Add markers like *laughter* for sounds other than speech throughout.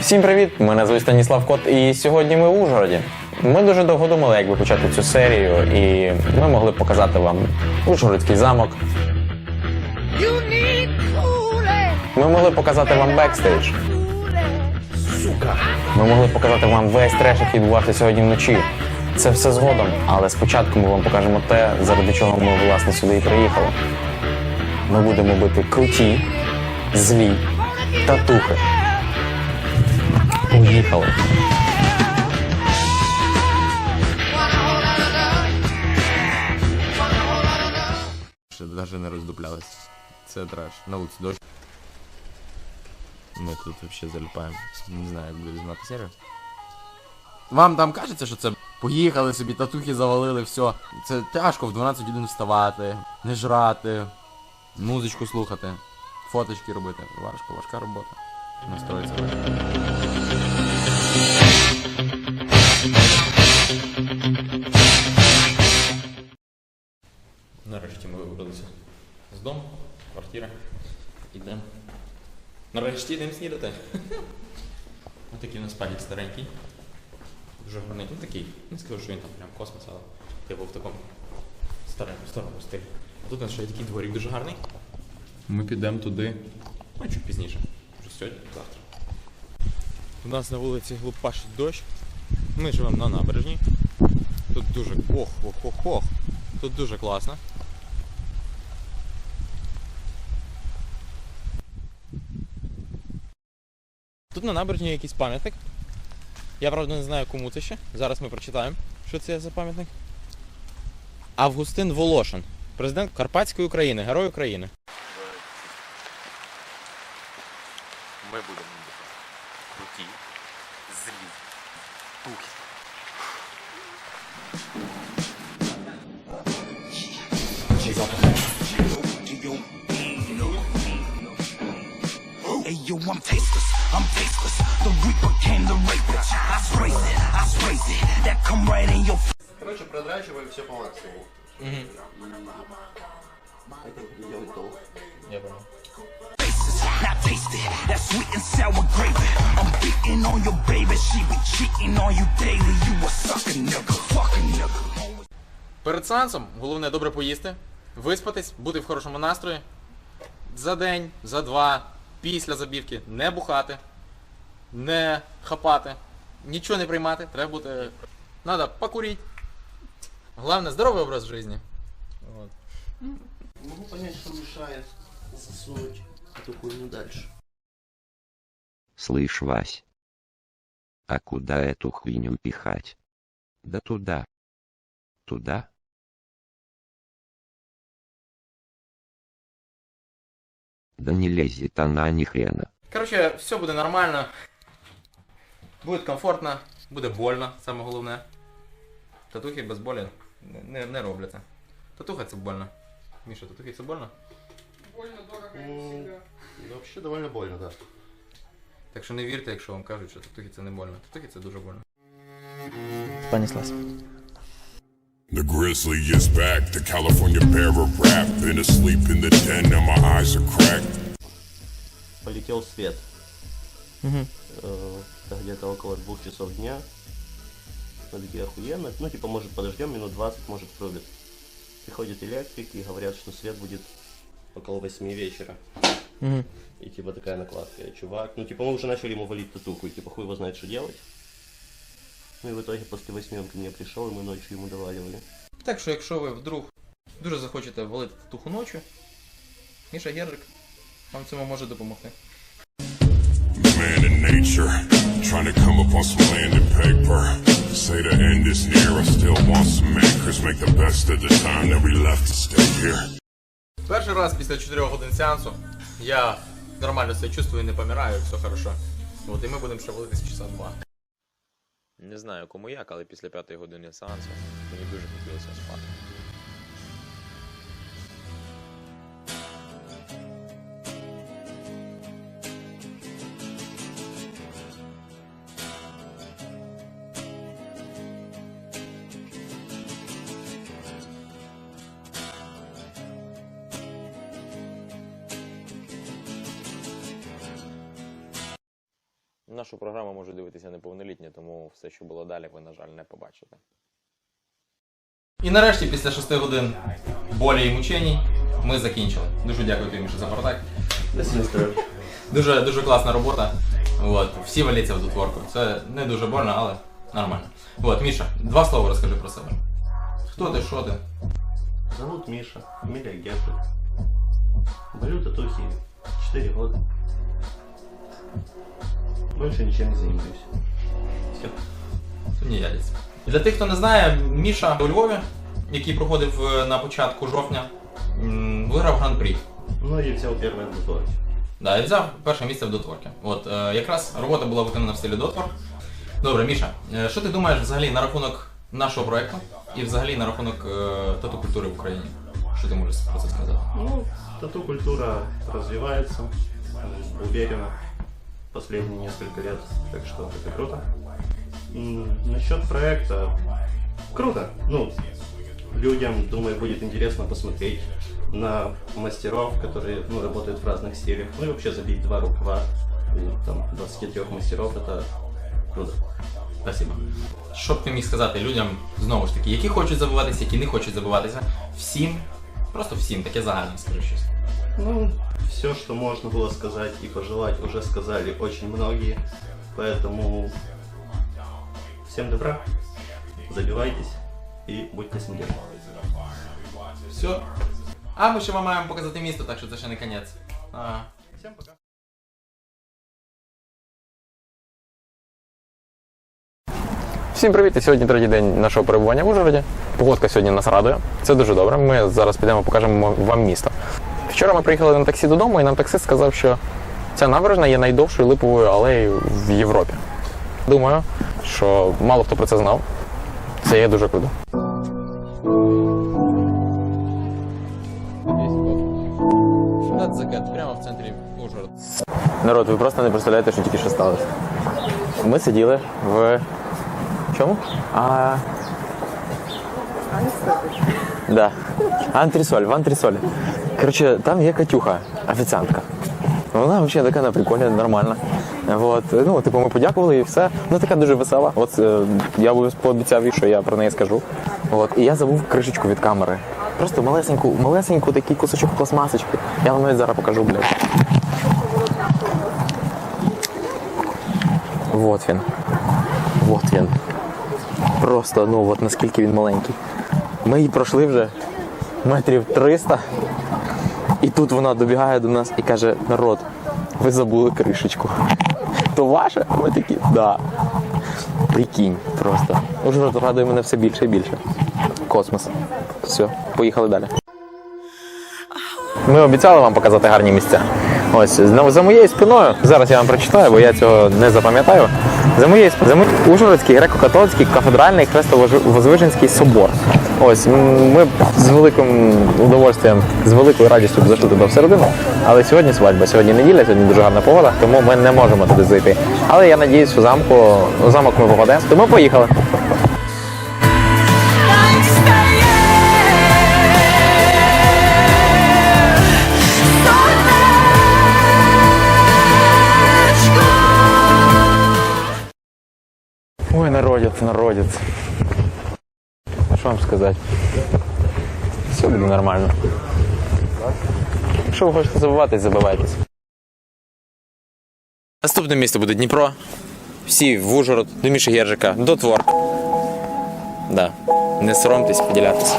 Всім привіт! Мене звуть Станіслав Кот, і сьогодні ми в Ужгороді. Ми дуже довго думали, як би почати цю серію, і ми могли показати вам Ужгородський замок. Ми могли показати вам бекстейдж. Ми могли показати вам весь треш, який відбувався сьогодні вночі. Це все згодом, але спочатку ми вам покажемо те, заради чого ми власне сюди і приїхали. Ми будемо бити круті, злі татухи. Поїхали! Ще навіть не роздуплялись. Це треш. На вулиці дощ. Ми тут взагалі заліпаємо. Не знаю, як буде знати серію. Вам там кажеться, що це поїхали собі, татухи завалили, все. Це тяжко в 12 годин вставати, не жрати, музичку слухати, фоточки робити. Важко, важка робота. Настроїться. Нарешті ми вибралися з дому, квартира. Ідемо. Нарешті йдемо снідати. *laughs* Ось такий у нас палік старенький. Дуже гарний. Ну такий. Не скажу, що він там прям космос, але типу в такому старому, старому стилі. А тут у нас ще є такий дворик дуже гарний. Ми підемо туди. Ну, чуть пізніше. Вже сьогодні, завтра. У нас на вулиці глупашить дощ. Ми живемо на набережній. Тут дуже ох, ох, ох, ох. Тут дуже класно. Тут на набережній якийсь пам'ятник. Я правда не знаю, кому це ще. Зараз ми прочитаємо, що це за пам'ятник. Августин Волошин, президент Карпатської України, герой України. Ми будемо круті, злі, тухі. Hey yo, I'm tasteless, I'm tasteless. The reaper came to rape it. I sprays it, I sprays it. That come right in your Короче, продрачиваем все по максимуму. Я понял. faces. Now taste It, that sweet and sour gravy. I'm beating on your baby, she be cheating on you daily. You a sucker nigga, fucking nigga. Перед сеансом головне добре поїсти, виспатись, бути в хорошому настрої. За день, за два, після забівки не бухати, не хапати, нічого не приймати, треба бути. Надо покурити. Головне здоровий образ життя. Вот. Могу понять, что мешает засунуть эту хуйню дальше. Слышь, Вась. А куда эту хуйню пихать? Да туда. Туда? Да не лезет она ни хрена. Короче, все буде нормально. Буде комфортно, буде больно, саме головне. Татухи без болі не, не, не робляться. Татуха це больно. Міша, татухи це больно? М, ну, Вообще довольно больно, да. Так що не вірте, якщо вам кажуть, що татухи це не больно. Татухи це дуже больно. Станіслав. The grizzly is back, the California bear of rap. Been asleep in the den, now my eyes are cracked. Полетел свет. Э, Это где-то около двух часов дня. Мы такие охуенно. Ну, типа, может, подождем минут 20, может, врубит. Приходит электрик и говорят, что свет будет около 8 вечера. И типа такая накладка. Чувак, ну типа мы уже начали ему валить татуху, и типа хуй его знает, что делать. Ну и в итоге после восьми он ко мне пришел, и мы ночью ему доваливали. Так що, якщо ви вдруг дуже захочете валити татуху ночі, Міша Геррик вам цьому може допомогти. Man in nature, trying to come up on some land and paper. Say the end is near, I still want some anchors. Make the best of the time that we left to stay here. Перший раз після 4 годин сеансу я нормально себе чувствую, не помираю, все хорошо. От і ми будемо ще валитись часа два. Не знаю кому як, але після п'ятої години сеансу мені дуже хотілося спати. Нашу програму може дивитися неповнолітні, тому все, що було далі, ви, на жаль, не побачите. І нарешті, після 6 годин болі і мученій, ми закінчили. Дуже дякую тобі, Міша, за партак. Дуже, дуже класна робота. От, всі валіться в дотворку. Це не дуже больно, але нормально. От, Міша, два слова розкажи про себе. Хто ти, що ти? Зовут Миша, фамилия Герберт. Болю татухи 4 года. Больше ничем не занимаюсь. Все. Тунеядець. Для тих, хто не знає, Міша у Львові, який проходив е, на початку жовтня, виграв гран-прі. Ну и взял первое в Дутворке. Да, і взяв перше місце в дотворці. От е, якраз робота була виконана в стилі дотворк. Добре, Міша, е, що ти думаєш взагалі на рахунок нашого проекту і взагалі на рахунок е, тату культури в Україні? Що ти можеш про це сказати? Ну, тату-культура развивается, м, уверенно, последние несколько лет, так что это круто. М, Насчет проекта, круто. Ну, людям, думаю, будет интересно посмотреть на мастеров, которые ну, работают в разных стилях. Ну и вообще забить два рукава у там, 23 мастеров, это круто. Спасибо. Що б ти міг сказати людям, знову ж таки, які хочуть забиватися, які не хочуть забиватися, всім, просто всім, таке загальне, скажи щось. Ну, все, что можно было сказать и пожелать, уже сказали очень многие. Поэтому всем добра, забивайтесь и будьте смелее. Все. А ми ще вам маємо показати місто, так що це ще не кінець. Ага. Всем пока. Всім привіт! І сьогодні третій день нашого перебування в Ужгороді. Погодка сьогодні нас радує. Це дуже добре. Ми зараз підемо покажемо вам місто. Вчора ми приїхали на таксі додому, і нам таксист сказав, що ця набережна є найдовшою липовою алеєю в Європі. Думаю, що мало хто про це знав. Це є дуже круто. закат, прямо в центрі Ужгород. Народ, ви просто не представляєте, що тільки що сталося. Ми сиділи в чому? А... Да. Антресоль, в антресолі. Коротше, там є Катюха, офіціантка. Вона взагалі така на приколі, нормальна. От, ну, типу, ми подякували і все. Вона така дуже весела. От е, я пообіцяв їй, що я про неї скажу. От, і я забув кришечку від камери. Просто малесеньку, малесеньку такий кусочок пластмасочки. Я вам навіть зараз покажу, блядь. Вот він. Вот він. Просто, ну от наскільки він маленький. Ми її пройшли вже метрів 300. Тут вона добігає до нас і каже: народ, ви забули кришечку. То ваше? Ми такі, да. Прикинь, просто. Ужгород радує мене все більше і більше. Космос. Все, поїхали далі. Ми обіцяли вам показати гарні місця. Ось за моєю спиною. Зараз я вам прочитаю, бо я цього не запам'ятаю. За моєю спиною Ужгородський греко-католицький кафедральний хрестовозвиженський собор. Ось ми з великим удовольствием, з великою радістю зайшли туди всередину. Але сьогодні свадьба, сьогодні неділя, сьогодні дуже гарна погода, тому ми не можемо туди зайти. Але я надіюсь, що замку, замок ми попадемо. Тому поїхали. Ой, народец. Що вам сказати? Все буде нормально. Якщо ви хочете забиватись, забивайтесь. Наступне місто буде Дніпро. Всі в Ужгород, до Міші Гержика, до Твор. Да. Не соромтесь поділятися.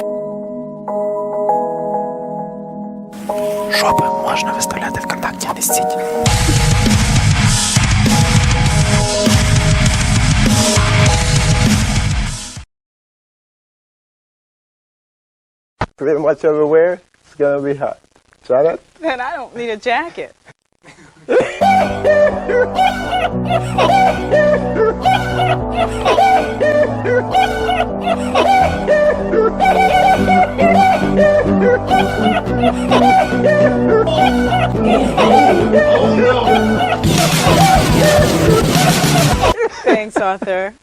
Шопи можна виставляти ВКонтакті, не стіть. Pretty much everywhere, it's gonna be hot. Try that. Then I don't need a jacket. Thanks, Arthur.